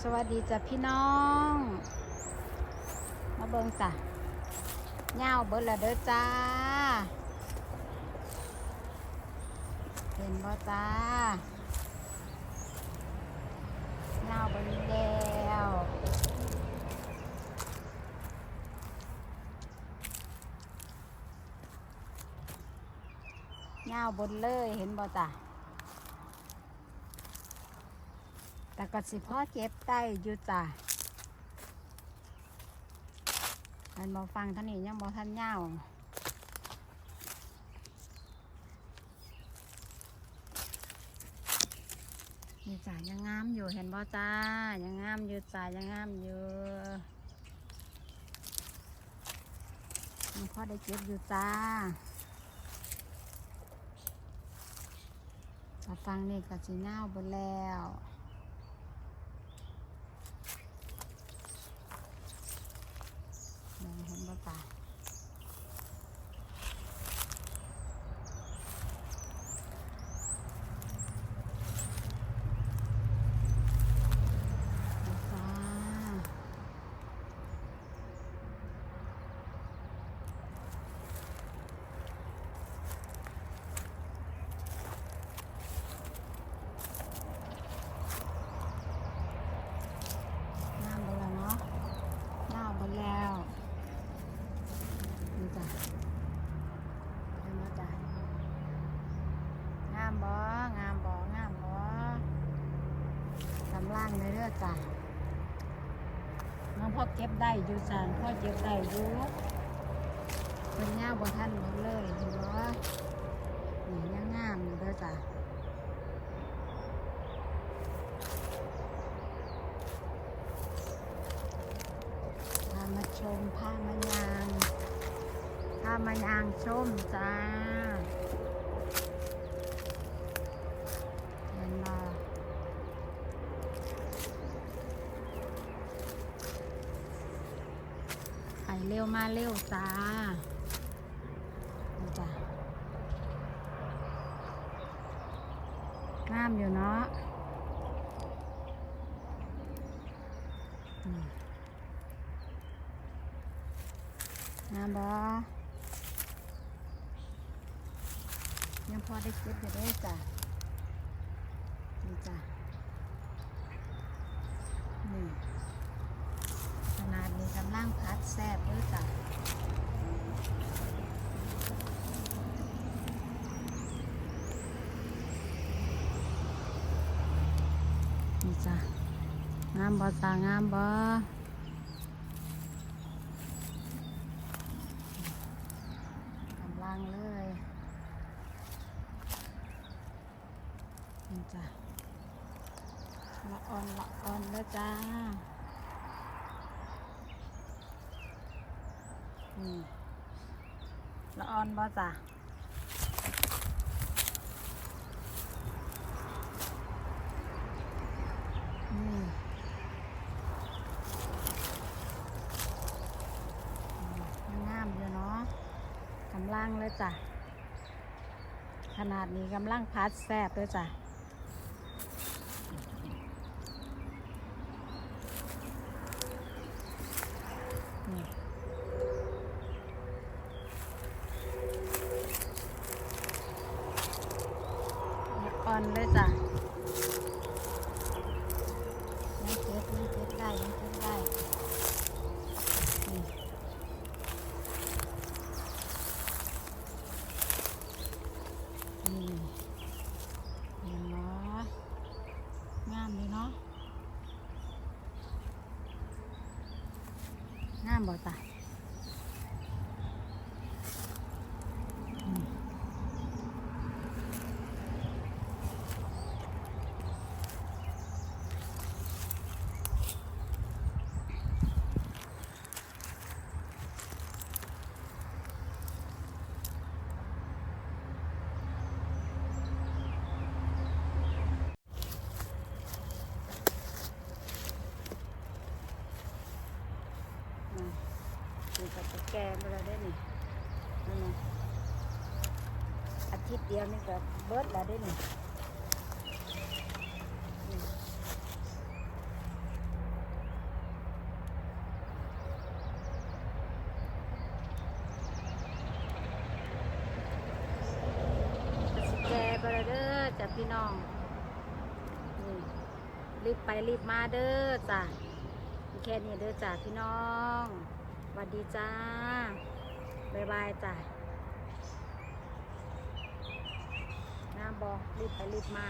สวัสดีจ้ะพี่น้อง มาเบิ่งจ้ะเงาวเบิดและเด้อจ้า เห็นบ่จ้าเงาเบิดแล้วเงาเบนเลยเห็นบ่จ้ะ แต่ก็สิพ่อเจ็บไตอยู่จ้ะมันมาฟังท่านนี้ยังบอท่านเงาวนี่จ้ะยังงามอยู่เห็นบ่จ้ายังงามอยู่จ้ายังงามอยู่ยังพ่อได้เจ็บอยู่จ้ามาฟังนี่ก็สิเงาบนแล้ว มองเห็นบ่ตาจ้าน้ำไปแล้วเนาะน้ำไปแล้ว นี่จ้ะเห็นบ่จ้ะงามบ่งามบ่งามบ่ กำลังเลยเด้อจ้ะน้องพ่อเก็บได้อยู่สานพ่อเก็บได้อยู่เป็นยาบ่ทันหมดเลยเห็นบ่นี่ยังงามอยู่เด้อจ้ะพามาชมพามายางถ้ามายางชมจ้าเห็นมาไป เร็วมาเร็วจ้าจ้างามอยู่เนาะงามบ่ยังพอได้เก็บอยู่ได้จ้ะนี่จ้ะนี่ ดนี้กำลังพัดแซบด้วยจ้ะนี่จ้ะงามบ่จ้างามบ่กำลังเลยนี่จ้ะละอ่อนละอ่อนแล้วจ้า นี่ละอ่อนบ่จ้ะนี่อืมงามอยู่เนาะกำลังเลยจ้ะ ขนาดนี้กำลังพัดแซบเลยจ้ะ นี่ อ่อนเลยจ้ะยังเก็บยังเก็บได้ยังเก็บได้นี่นี่เห็นเนาะงามเลยเนาะงามบ่จ้ะ มาได้ได้นี่นั่นนะอาทิตย์เดียวนี่ก็เบิดแล้วได้นี่บราเดอร์จ้ะพี่น้องรีบไปรีบมาเด้อจ้ะแค่นี้เด้อจ้ะพี่น้อง วัสดีจ้า บ๊ายบายจ้ะหน้าบอรีบไปรีบมา